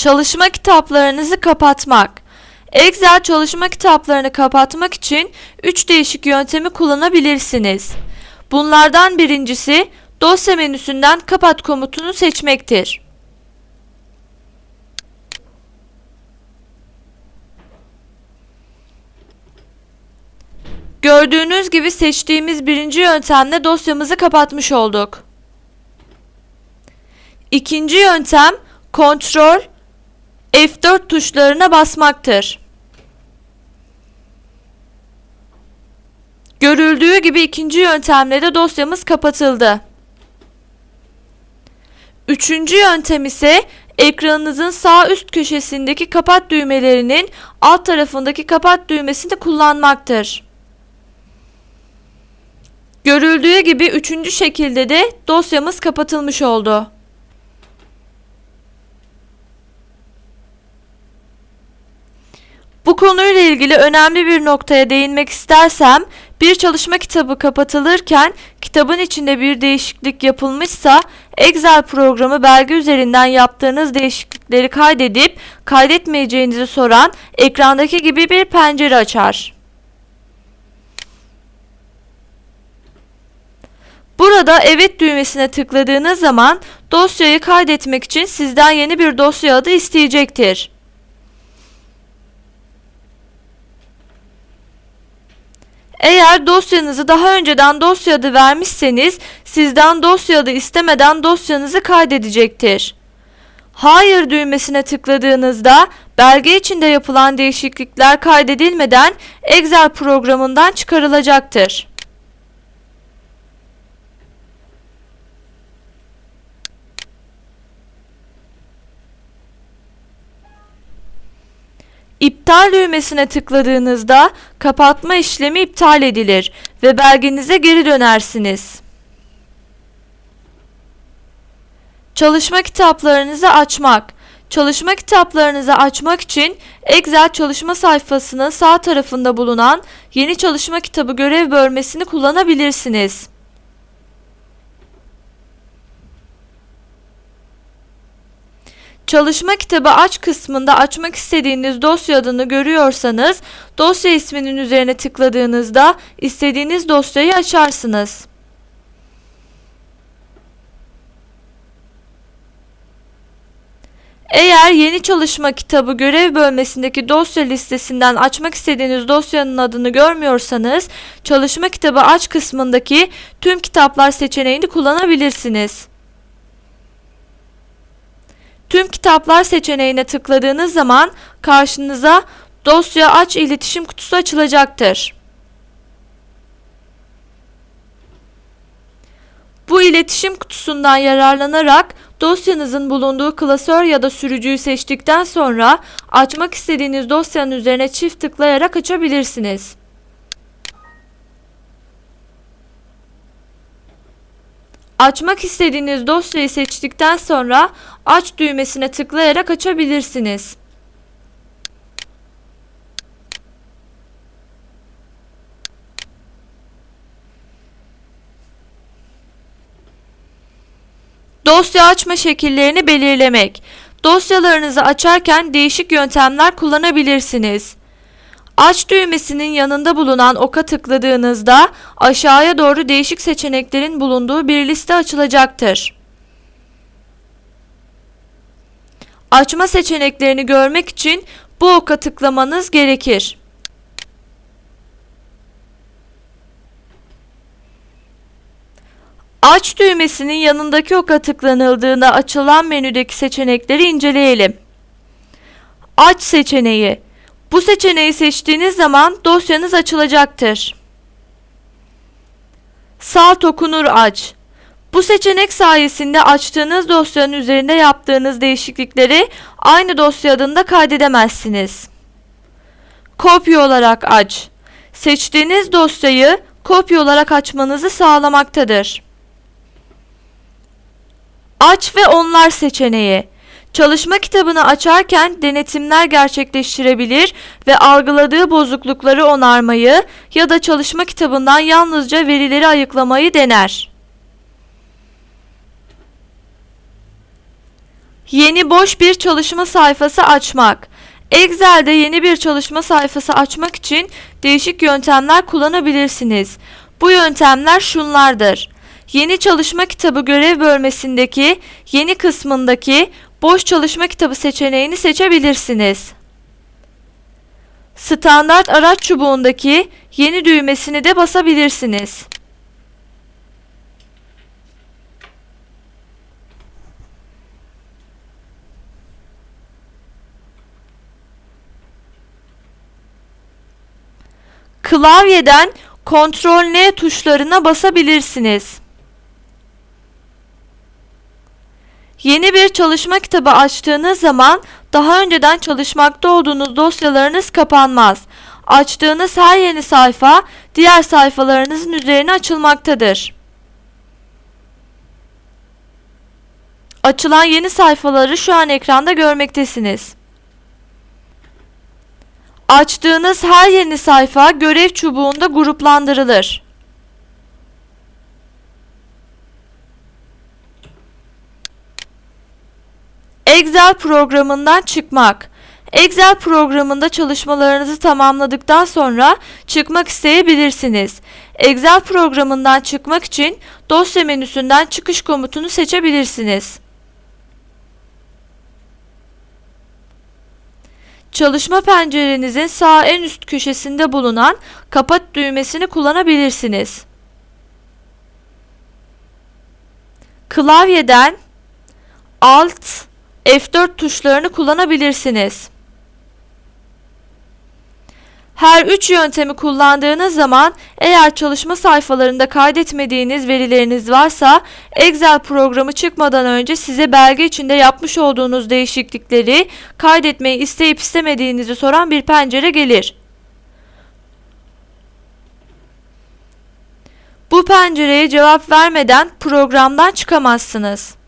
Çalışma kitaplarınızı kapatmak. Excel çalışma kitaplarını kapatmak için 3 değişik yöntemi kullanabilirsiniz. Bunlardan birincisi dosya menüsünden kapat komutunu seçmektir. Gördüğünüz gibi seçtiğimiz birinci yöntemle dosyamızı kapatmış olduk. İkinci yöntem Ctrl F4 tuşlarına basmaktır. Görüldüğü gibi ikinci yöntemle de dosyamız kapatıldı. Üçüncü yöntem ise ekranınızın sağ üst köşesindeki kapat düğmelerinin alt tarafındaki kapat düğmesini kullanmaktır. Görüldüğü gibi üçüncü şekilde de dosyamız kapatılmış oldu. Bu konuyla ilgili önemli bir noktaya değinmek istersem, bir çalışma kitabı kapatılırken kitabın içinde bir değişiklik yapılmışsa Excel programı belge üzerinden yaptığınız değişiklikleri kaydedip kaydetmeyeceğinizi soran ekrandaki gibi bir pencere açar. Burada evet düğmesine tıkladığınız zaman dosyayı kaydetmek için sizden yeni bir dosya adı isteyecektir. Eğer dosyanızı daha önceden dosya adı vermişseniz sizden dosya adı istemeden dosyanızı kaydedecektir. Hayır düğmesine tıkladığınızda belge içinde yapılan değişiklikler kaydedilmeden Excel programından çıkarılacaktır. İptal düğmesine tıkladığınızda kapatma işlemi iptal edilir ve belgenize geri dönersiniz. Çalışma kitaplarınızı açmak. Çalışma kitaplarınızı açmak için Excel çalışma sayfasının sağ tarafında bulunan Yeni Çalışma Kitabı görev bölmesini kullanabilirsiniz. Çalışma kitabı aç kısmında açmak istediğiniz dosya adını görüyorsanız dosya isminin üzerine tıkladığınızda istediğiniz dosyayı açarsınız. Eğer yeni çalışma kitabı görev bölmesindeki dosya listesinden açmak istediğiniz dosyanın adını görmüyorsanız çalışma kitabı aç kısmındaki tüm kitaplar seçeneğini kullanabilirsiniz. Tüm kitaplar seçeneğine tıkladığınız zaman karşınıza dosya aç iletişim kutusu açılacaktır. Bu iletişim kutusundan yararlanarak dosyanızın bulunduğu klasör ya da sürücüyü seçtikten sonra açmak istediğiniz dosyanın üzerine çift tıklayarak açabilirsiniz. Açmak istediğiniz dosyayı seçtikten sonra aç düğmesine tıklayarak açabilirsiniz. Dosya açma şekillerini belirlemek. Dosyalarınızı açarken değişik yöntemler kullanabilirsiniz. Aç düğmesinin yanında bulunan oka tıkladığınızda aşağıya doğru değişik seçeneklerin bulunduğu bir liste açılacaktır. Açma seçeneklerini görmek için bu oka tıklamanız gerekir. Aç düğmesinin yanındaki oka tıklanıldığında açılan menüdeki seçenekleri inceleyelim. Aç seçeneği bu seçeneği seçtiğiniz zaman dosyanız açılacaktır. Sağ okunur aç. Bu seçenek sayesinde açtığınız dosyanın üzerinde yaptığınız değişiklikleri aynı dosya adında kaydedemezsiniz. Kopya olarak aç. Seçtiğiniz dosyayı kopya olarak açmanızı sağlamaktadır. Aç ve onlar seçeneği. Çalışma kitabını açarken denetimler gerçekleştirebilir ve algıladığı bozuklukları onarmayı ya da çalışma kitabından yalnızca verileri ayıklamayı dener. Yeni boş bir çalışma sayfası açmak. Excel'de yeni bir çalışma sayfası açmak için değişik yöntemler kullanabilirsiniz. Bu yöntemler şunlardır. Yeni çalışma kitabı görev bölmesindeki yeni kısmındaki boş çalışma kitabı seçeneğini seçebilirsiniz. Standart araç çubuğundaki yeni düğmesini de basabilirsiniz. Klavyeden Ctrl N tuşlarına basabilirsiniz. Yeni bir çalışma kitabı açtığınız zaman daha önceden çalışmakta olduğunuz dosyalarınız kapanmaz. Açtığınız her yeni sayfa diğer sayfalarınızın üzerine açılmaktadır. Açılan yeni sayfaları şu an ekranda görmektesiniz. Açtığınız her yeni sayfa görev çubuğunda gruplandırılır. Excel programından çıkmak. Excel programında çalışmalarınızı tamamladıktan sonra çıkmak isteyebilirsiniz. Excel programından çıkmak için dosya menüsünden çıkış komutunu seçebilirsiniz. Çalışma pencerenizin sağ en üst köşesinde bulunan kapat düğmesini kullanabilirsiniz. Klavyeden Alt F4 tuşlarını kullanabilirsiniz. Her üç yöntemi kullandığınız zaman eğer çalışma sayfalarında kaydetmediğiniz verileriniz varsa Excel programı çıkmadan önce size belge içinde yapmış olduğunuz değişiklikleri kaydetmeyi isteyip istemediğinizi soran bir pencere gelir. Bu pencereye cevap vermeden programdan çıkamazsınız.